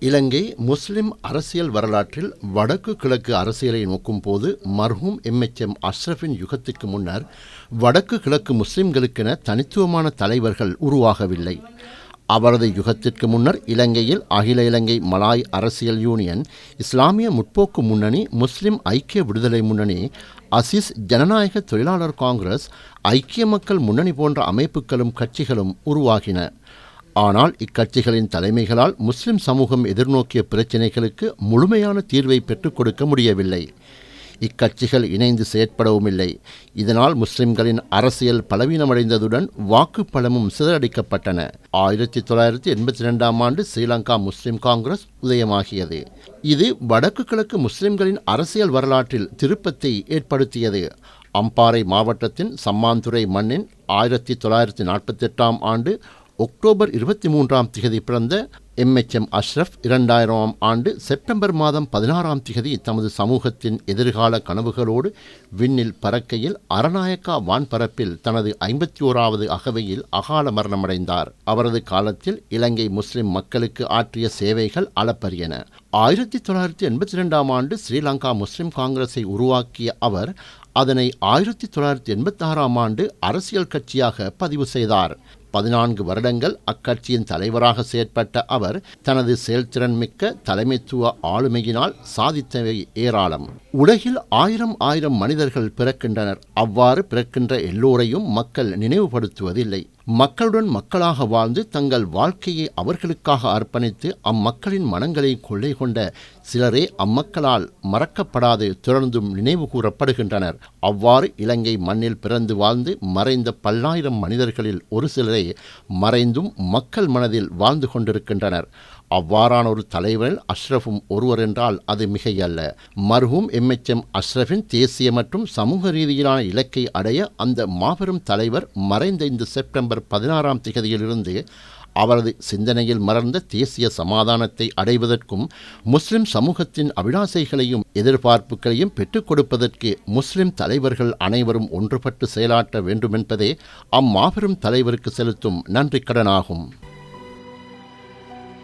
இலங்கை முஸ்லிம் அரசியல் வரலாற்றில் வடக்கு கிழக்கு அரசியலை நோக்கும் போது மர்ஹூம் எம்எச்எம் அஷ்ரஃபின் யுகத்துக்கு முன்னர் வடக்கு கிழக்கு முஸ்லிம்களுக்கென தனித்துவமான தலைவர்கள் உருவாகவில்லை. அவரது யுகத்திற்கு முன்னர் இலங்கையில் அகில இலங்கை மலாய் அரசியல் யூனியன் இஸ்லாமிய முற்போக்கு முன்னணி முஸ்லிம் ஐக்கிய விடுதலை முன்னணி அசிஸ் ஜனநாயக தொழிலாளர் காங்கிரஸ் ஐக்கிய மக்கள் முன்னணி போன்ற அமைப்புகளும் கட்சிகளும் உருவாகின. ஆனால் இக்கட்சிகளின் தலைமைகளால் முஸ்லிம் சமூகம் எதிர்நோக்கிய பிரச்சினைகளுக்கு முழுமையான தீர்வை பெற்றுக் கொடுக்க முடியவில்லை. இக்கட்சிகள் இணைந்து செயற்படவும் இல்லை இதனால் முஸ்லிம்களின் அரசியல் பலவீனமடைந்ததுடன் வாக்கு பலமும் சிதறடிக்கப்பட்டன. ஆயிரத்தி தொள்ளாயிரத்தி எண்பத்தி ரெண்டாம் ஆண்டு ஸ்ரீலங்கா முஸ்லிம் காங்கிரஸ் உதயமாகியது. இது வடக்கு கிழக்கு முஸ்லிம்களின் அரசியல் வரலாற்றில் திருப்பத்தை ஏற்படுத்தியது. அம்பாறை மாவட்டத்தின் சம்மாந்துறை மண்ணின் ஆயிரத்தி தொள்ளாயிரத்தி நாற்பத்தி எட்டாம் ஆண்டு ஒக்டோபர் இருபத்தி மூன்றாம் திகதி பிறந்த எம்எச்எம் அஷ்ரஃப் இரண்டாயிரம் ஆண்டு செப்டம்பர் மாதம் பதினாறாம் திகதி தமது சமூகத்தின் எதிர்கால கனவுகளோடு விண்ணில் பறக்கையில் அரநாயக்கா வான்பரப்பில் தனது ஐம்பத்தி ஓராவது அகவையில் அகால மரணமடைந்தார். அவரது காலத்தில் இலங்கை முஸ்லிம் மக்களுக்கு ஆற்றிய சேவைகள் அளப்பரியன. ஆயிரத்தி தொள்ளாயிரத்தி எண்பத்தி ரெண்டாம் ஆண்டு ஸ்ரீலங்கா முஸ்லிம் காங்கிரஸை உருவாக்கிய அவர் அதனை ஆயிரத்தி தொள்ளாயிரத்தி எண்பத்தாறாம் ஆண்டு அரசியல் கட்சியாக பதிவு செய்தார். பதினான்கு வருடங்கள் அக்கட்சியின் தலைவராக செயற்பட்ட அவர் தனது செயல்திறன் மிக்க தலைமைத்துவ ஆளுமையினால் சாதித்தவை ஏராளம். உலகில் ஆயிரம் ஆயிரம் மனிதர்கள் பிறக்கின்றனர். அவ்வாறு பிறக்கின்ற எல்லோரையும் மக்கள் நினைவுபடுத்துவதில்லை. மக்களுடன் மக்களாக வாழ்ந்து தங்கள் வாழ்க்கையை அவர்களுக்காக அர்ப்பணித்து அம்மக்களின் மனங்களை கொள்ளை கொண்ட சிலரே அம்மக்களால் மறக்கப்படாது தொடர்ந்தும் நினைவு கூறப்படுகின்றனர். அவ்வாறு இலங்கை மண்ணில் பிறந்து வாழ்ந்து மறைந்த பல்லாயிரம் மனிதர்களில் ஒரு சிலரே மறைந்தும் மக்கள் மனதில் வாழ்ந்து கொண்டிருக்கின்றனர். அவ்வாறான ஒரு தலைவர் அஷ்ரஃபும் ஒருவர் என்றால் அது மிகையல்ல. மருகும் எம்எச்எம் அஷ்ரஃபின் தேசிய மற்றும் சமூக ரீதியிலான இலக்கை அடைய அந்த மாபெரும் தலைவர் மறைந்த இந்த செப்டம்பர் பதினாறாம் திகதியிலிருந்து அவரது சிந்தனையில் மலர்ந்த தேசிய சமாதானத்தை அடைவதற்கும் முஸ்லிம் சமூகத்தின் அபிலாசைகளையும் எதிர்பார்ப்புகளையும் பெற்றுக் கொடுப்பதற்கு முஸ்லிம் தலைவர்கள் அனைவரும் ஒன்றுபட்டு செயலாற்ற வேண்டுமென்பதே அம்மாபெரும் தலைவருக்கு செலுத்தும் நன்றிக்கடனாகும்.